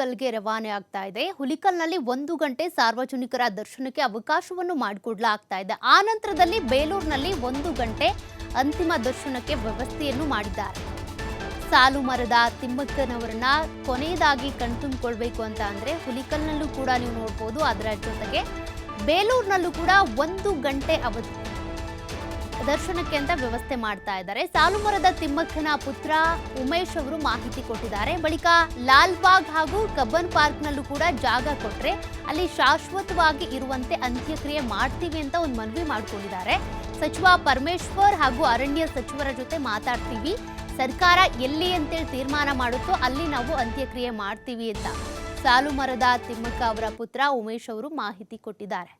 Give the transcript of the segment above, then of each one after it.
ಹುಲಿಕಲ್ಗೆ ರವಾನೆ ಆಗ್ತಾ ಇದೆ. ಹುಲಿಕಲ್ನಲ್ಲಿ ಒಂದು ಗಂಟೆ ಸಾರ್ವಜನಿಕರ ದರ್ಶನಕ್ಕೆ ಅವಕಾಶವನ್ನು ಮಾಡಿಕೊಡ್ಲಾಗ್ತಾ ಇದೆ. ಆ ನಂತರದಲ್ಲಿ ಬೇಲೂರಿನಲ್ಲಿ ಒಂದು ಗಂಟೆ ಅಂತಿಮ ದರ್ಶನಕ್ಕೆ ವ್ಯವಸ್ಥೆಯನ್ನು ಮಾಡಿದ್ದಾರೆ. ಸಾಲು ಮರದ ತಿಮ್ಮಕ್ಕನವರನ್ನ ಕೊನೆಯದಾಗಿ ಕಣ್ತುಂಬಿಕೊಳ್ಬೇಕು ಅಂತ ಅಂದ್ರೆ ಹುಲಿಕಲ್ನಲ್ಲೂ ಕೂಡ ನೀವು ನೋಡ್ಬೋದು. ಅದರ ಜೊತೆಗೆ ಬೇಲೂರಿನಲ್ಲೂ ಕೂಡ ಒಂದು ಗಂಟೆ ಅವಧಿ ದರ್ಶನಕ್ಕೆ ಅಂತ ವ್ಯವಸ್ಥೆ ಮಾಡ್ತಾ ಇದ್ದಾರೆ. ಸಾಲುಮರದ ತಿಮ್ಮಕ್ಕನ ಪುತ್ರ ಉಮೇಶ್ ಅವರು ಮಾಹಿತಿ ಕೊಟ್ಟಿದ್ದಾರೆ. ಬಳಿಕ ಲಾಲ್ಬಾಗ್ ಹಾಗೂ ಕಬ್ಬನ್ ಪಾರ್ಕ್ನಲ್ಲೂ ಕೂಡ ಜಾಗ ಕೊಟ್ಟರೆ ಅಲ್ಲಿ ಶಾಶ್ವತವಾಗಿ ಇರುವಂತೆ ಅಂತ್ಯಕ್ರಿಯೆ ಮಾಡ್ತೀವಿ ಅಂತ ಒಂದು ಮನವಿ ಮಾಡಿಕೊಂಡಿದ್ದಾರೆ. ಸಚಿವ ಪರಮೇಶ್ವರ್ ಹಾಗೂ ಅರಣ್ಯ ಸಚಿವರ ಜೊತೆ ಮಾತಾಡ್ತೀವಿ. ಸರ್ಕಾರ ಎಲ್ಲಿ ಅಂತೇಳಿ ತೀರ್ಮಾನ ಮಾಡುತ್ತೋ ಅಲ್ಲಿ ನಾವು ಅಂತ್ಯಕ್ರಿಯೆ ಮಾಡ್ತೀವಿ ಅಂತ ಸಾಲುಮರದ ತಿಮ್ಮಕ್ಕ ಅವರ ಪುತ್ರ ಉಮೇಶ್ ಅವರು ಮಾಹಿತಿ ಕೊಟ್ಟಿದ್ದಾರೆ.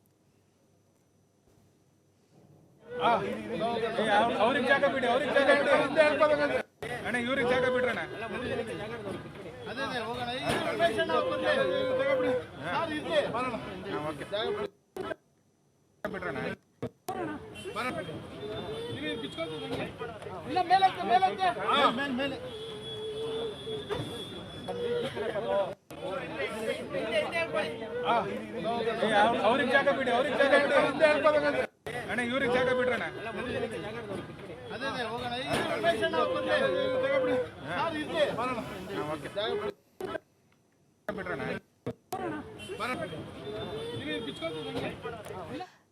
ಅವ್ರಿಗೆ ಜಾಗ ಬಿಡಿ, ಅವ್ರಿಗೆ ಜಾಗ ಬಿಡಿ. ಅಣ್ಣ, ಇವ್ರಿಗೆ ಜಾಗ ಬಿಡ್ರಣ್ಣ ಬಿಡ್ರಣ್ಣ ಅವ್ರಿಗೆ ಜಾಗ ಬಿಡಿ, ಅವ್ರಿಗೆ ಜಾಗ ಬಿಡಿ. ಅಣ್ಣ ಇವ್ರಿಗೆ ಜಾಗ ಬಿಡ್ರಣ್ಣ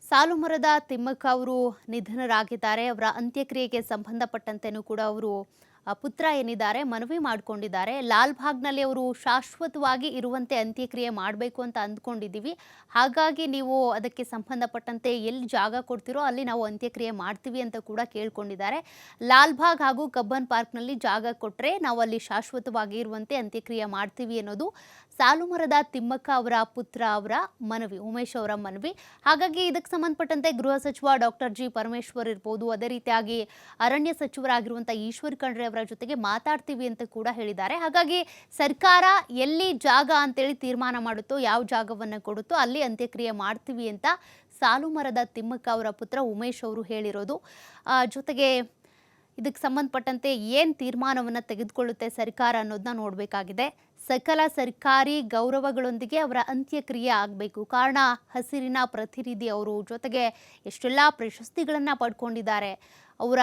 ಸಾಲುಮರದ ತಿಮ್ಮಕ್ಕ ಅವರು ನಿಧನರಾಗಿದ್ದಾರೆ. ಅವರ ಅಂತ್ಯಕ್ರಿಯೆಗೆ ಸಂಬಂಧಪಟ್ಟಂತೆನೂ ಕೂಡ ಅವರು ಪುತ್ರ ಏನಿದ್ದಾರೆ, ಮನವಿ ಮಾಡಿಕೊಂಡಿದ್ದಾರೆ. ಲಾಲ್ಬಾಗ್ನಲ್ಲಿ ಅವರು ಶಾಶ್ವತವಾಗಿ ಇರುವಂತೆ ಅಂತ್ಯಕ್ರಿಯೆ ಮಾಡಬೇಕು ಅಂತ ಅಂದ್ಕೊಂಡಿದ್ದೀವಿ. ಹಾಗಾಗಿ ನೀವು ಅದಕ್ಕೆ ಸಂಬಂಧಪಟ್ಟಂತೆ ಎಲ್ಲಿ ಜಾಗ ಕೊಡ್ತೀರೋ ಅಲ್ಲಿ ನಾವು ಅಂತ್ಯಕ್ರಿಯೆ ಮಾಡ್ತೀವಿ ಅಂತ ಕೂಡ ಕೇಳ್ಕೊಂಡಿದ್ದಾರೆ. ಲಾಲ್ಬಾಗ್ ಹಾಗೂ ಕಬ್ಬನ್ ಪಾರ್ಕ್ನಲ್ಲಿ ಜಾಗ ಕೊಟ್ಟರೆ ನಾವು ಅಲ್ಲಿ ಶಾಶ್ವತವಾಗಿ ಇರುವಂತೆ ಅಂತ್ಯಕ್ರಿಯೆ ಮಾಡ್ತೀವಿ ಅನ್ನೋದು ಸಾಲುಮರದ ತಿಮ್ಮಕ್ಕ ಅವರ ಪುತ್ರ ಅವರ ಮನವಿ, ಉಮೇಶ್ ಅವರ ಮನವಿ. ಹಾಗಾಗಿ ಇದಕ್ಕೆ ಸಂಬಂಧಪಟ್ಟಂತೆ ಗೃಹ ಸಚಿವ ಡಾಕ್ಟರ್ ಜಿ ಪರಮೇಶ್ವರ್ ಇರ್ಬೋದು. ಅದೇ ರೀತಿಯಾಗಿ ಅರಣ್ಯ ಸಚಿವರಾಗಿರುವಂಥ ಈಶ್ವರ್ ಖಂಡ್ರೆ ಅವರ ಜೊತೆಗೆ ಮಾತಾಡ್ತೀವಿ ಅಂತ ಕೂಡ ಹೇಳಿದ್ದಾರೆ. ಹಾಗಾಗಿ ಸರ್ಕಾರ ಎಲ್ಲಿ ಜಾಗ ಅಂತೇಳಿ ತೀರ್ಮಾನ ಮಾಡುತ್ತೋ, ಯಾವ ಜಾಗವನ್ನು ಕೊಡುತ್ತೋ ಅಲ್ಲಿ ಅಂತ್ಯಕ್ರಿಯೆ ಮಾಡ್ತೀವಿ ಅಂತ ಸಾಲುಮರದ ತಿಮ್ಮಕ್ಕ ಅವರ ಪುತ್ರ ಉಮೇಶ್ ಅವರು ಹೇಳಿರೋದು. ಜೊತೆಗೆ ಇದಕ್ಕೆ ಸಂಬಂಧಪಟ್ಟಂತೆ ಏನು ತೀರ್ಮಾನವನ್ನು ತೆಗೆದುಕೊಳ್ಳುತ್ತೆ ಸರ್ಕಾರ ಅನ್ನೋದನ್ನ ನೋಡಬೇಕಾಗಿದೆ. ಸಕಲ ಸರ್ಕಾರಿ ಗೌರವಗಳೊಂದಿಗೆ ಅವರ ಅಂತ್ಯಕ್ರಿಯೆ ಆಗಬೇಕು. ಕಾರಣ ಹಸಿರಿನ ಪ್ರತಿನಿಧಿ ಅವರು ಜೊತೆಗೆ ಎಷ್ಟೆಲ್ಲ ಪ್ರಶಸ್ತಿಗಳನ್ನು ಪಡ್ಕೊಂಡಿದ್ದಾರೆ. ಅವರ